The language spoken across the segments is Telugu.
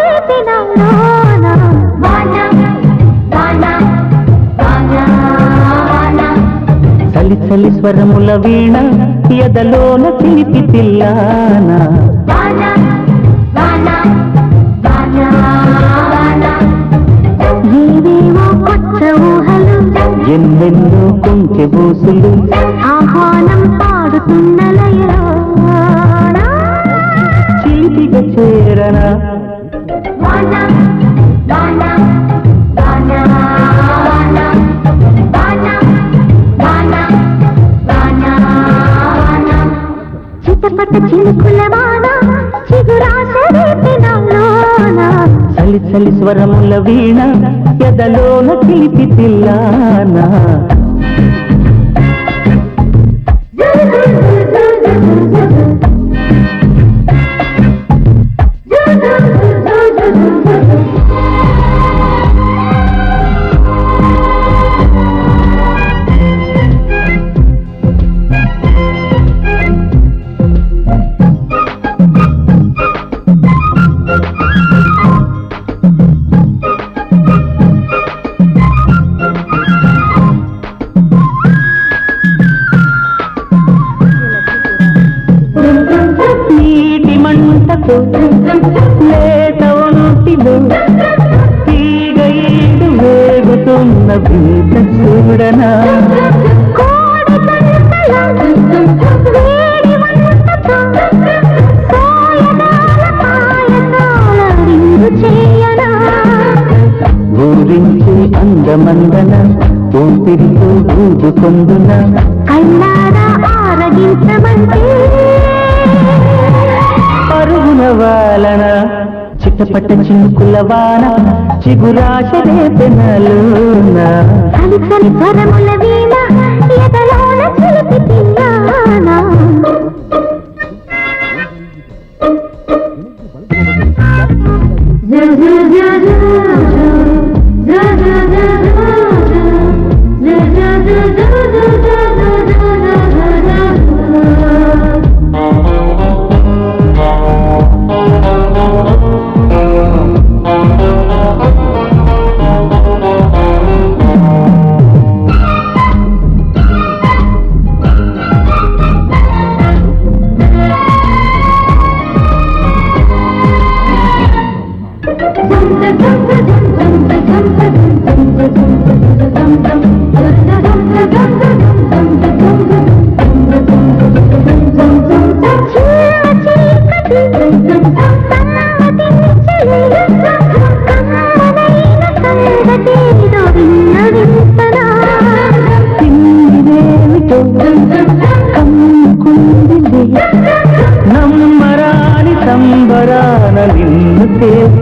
రేపిన లోన వాన. వాన వాన వాన చలి చలి స్వరముల వీణ ఎదలోన చిలిపి తిల్లాన. వాన వాన వాన వాన. ఏవేవో కొత్త ఊహలు ఎన్నెన్నో కొంచె బూసులు ఆహ్వానం పాడుతున్న రంగనా చిత్తపట్ట చిలుకులవాన చిగురాశ రేపినలోనా చలి చలి స్వరముల వీణ ఎదలోన చిలిపి తిల్లానా? వేగుతున్న చూడనా? అందమందన ఊపిరితో ఊదుకొందున. కన్నారా ఆరగించమంటే వాలన చిట్టపట్ట చినుకుల వాన చిగురాశ రేపెనలోన చలి చలి స్వరముల వీణ ఎదలోన చిలిపి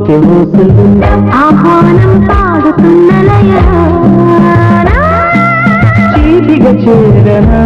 ఊరికే ఊసులు ఆహ్వానం పాడుతున్న లయ చేతిగా చేరనా?